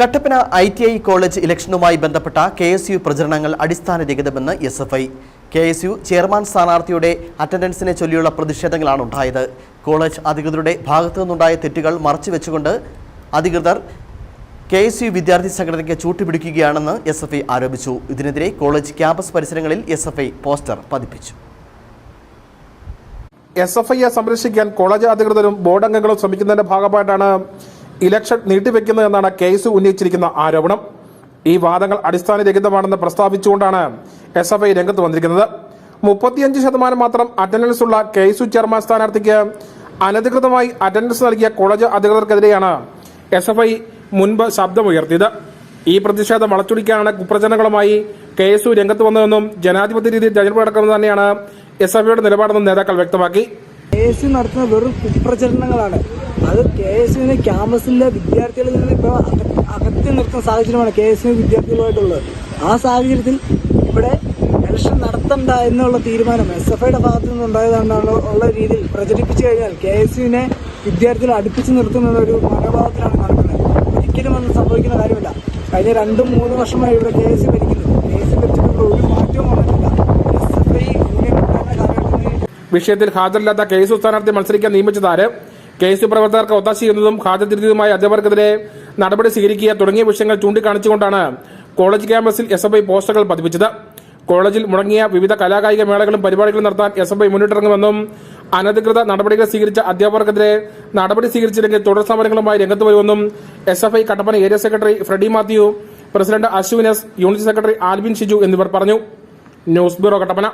Kattappana I T I college ഇലക്ഷനുമായി ബന്ധപ്പെട്ട K S U പ്രചരണങ്ങൾ അടിസ്ഥാനരഹിതമെന്ന് S F I. K S U chairman സ്ഥാനാർത്ഥിയുടെ അറ്റൻഡൻസിനെ ചൊല്ലിയുള്ള പ്രതിഷേധങ്ങളാണ് ഉണ്ടായത്. കോളേജ് അധികൃതരുടെ ഭാഗത്തു നിന്നുണ്ടായ തെറ്റുകൾ മറച്ചുവെച്ചുകൊണ്ട് അധികൃതർ കെ എസ് യു വിദ്യാർത്ഥി സംഘടനയ്ക്ക് ചൂട്ടുപിടിക്കുകയാണെന്ന് എസ് എഫ് ഐ ആരോപിച്ചു. ഇതിനെതിരെ കോളേജ് ക്യാമ്പസ് പരിസരങ്ങളിൽ എസ് എഫ് ഐ പോസ്റ്റർ പതിപ്പിച്ചു. എസ് എഫ് ഐയെ സംരക്ഷിക്കാൻ കോളേജ് അധികൃതരും ബോർഡ് അംഗങ്ങളും ശ്രമിക്കുന്നതിന്റെ ഭാഗമായിട്ടാണ് ഇലക്ഷൻ നീട്ടിവെക്കുന്നതെന്നാണ് കേസ് ഉന്നയിച്ചിരിക്കുന്ന ആരോപണം. ഈ വാദങ്ങൾ അടിസ്ഥാനരഹിതമാണെന്ന് പ്രസ്താവിച്ചുകൊണ്ടാണ് എസ് എഫ് ഐ രംഗത്ത് വന്നിരിക്കുന്നത്. മുപ്പത്തിയഞ്ച് ശതമാനം മാത്രം അറ്റൻഡൻസ് ഉള്ള കെ എസ് ചെയർമാൻ സ്ഥാനാർത്ഥിക്ക് അനധികൃതമായി അറ്റൻഡൻസ് നൽകിയ കോളേജ് അധികൃതർക്കെതിരെയാണ് എസ് എഫ് ഐ മുൻപ് ശബ്ദമുയർത്തിയത്. ഈ പ്രതിഷേധം വളച്ചൊടിക്കാനാണ് കുപ്രചനങ്ങളുമായി കെ രംഗത്ത് വന്നതെന്നും ജനാധിപത്യ രീതിയിൽ തെരഞ്ഞെടുപ്പ് നടക്കുന്നത് തന്നെയാണ് എസ് എഫ് ഐയുടെ നിലപാടെന്നും നേതാക്കൾ വ്യക്തമാക്കി. കെ എസ് യു നടത്തുന്ന വെറും കുപ്രചരണങ്ങളാണ്. അത് കെ എസ് യുവിനെ ക്യാമ്പസിലെ വിദ്യാർത്ഥികളിൽ നിന്ന് ഇപ്പോൾ അകറ്റി നിർത്തുന്ന സാഹചര്യമാണ് കെ എസ് യു വിദ്യാർത്ഥികളുമായിട്ടുള്ളത്. ആ സാഹചര്യത്തിൽ ഇവിടെ എലക്ഷൻ നടത്തണ്ട എന്നുള്ള തീരുമാനം എസ് എഫ് ഐയുടെ ഭാഗത്തു നിന്നുണ്ടായതാണെന്നുള്ള ഉള്ള രീതിയിൽ പ്രചരിപ്പിച്ചു കഴിഞ്ഞാൽ കെ എസ് യുവിനെ വിദ്യാർത്ഥികളെ അടുപ്പിച്ച് നിർത്തുന്ന ഒരു മനോഭാവത്തിലാണ് നടക്കുന്നത്. ഒരിക്കലും ഒന്നും സംഭവിക്കുന്ന കാര്യമില്ല. കഴിഞ്ഞ രണ്ടും മൂന്ന് വർഷമായി ഇവിടെ കെ എസ് യു ഭരിക്കുന്നു. കെ എസ് യു ഭരിച്ചിട്ട് വിഷയത്തിൽ ഹാജരില്ലാത്ത കെ എസ് സ്ഥാനാർത്ഥി മത്സരിക്കാൻ നിയമിച്ചതാര് കെ എസ് യു പ്രവർത്തകർക്ക് ഒത്താശ ചെയ്യുന്നതും ഹാജർ തിരുത്തിയതുമായി അധ്യാപകർക്കെതിരെ നടപടി സ്വീകരിക്കുക തുടങ്ങിയ വിഷയങ്ങൾ ചൂണ്ടിക്കാണിച്ചുകൊണ്ടാണ് കോളേജ് ക്യാമ്പസിൽ എസ് എഫ് ഐ പോസ്റ്ററുകൾ പതിപ്പിച്ചത്. കോളേജിൽ മുടങ്ങിയ വിവിധ കലാകായിക മേളകളും പരിപാടികളും നടത്താൻ എസ് എഫ് ഐ മുന്നിട്ടിറങ്ങുമെന്നും അനധികൃത നടപടികൾ സ്വീകരിച്ച അധ്യാപകർക്കെതിരെ നടപടി സ്വീകരിച്ചില്ലെങ്കിൽ തുടർ സമരങ്ങളുമായി രംഗത്ത് വരുമെന്നും S F I Kattappana area secretary Freddy Mathew president അശ്വിനസ് unit secretary Alvin Shiju എന്നിവർ പറഞ്ഞു. News bureau Kattappana.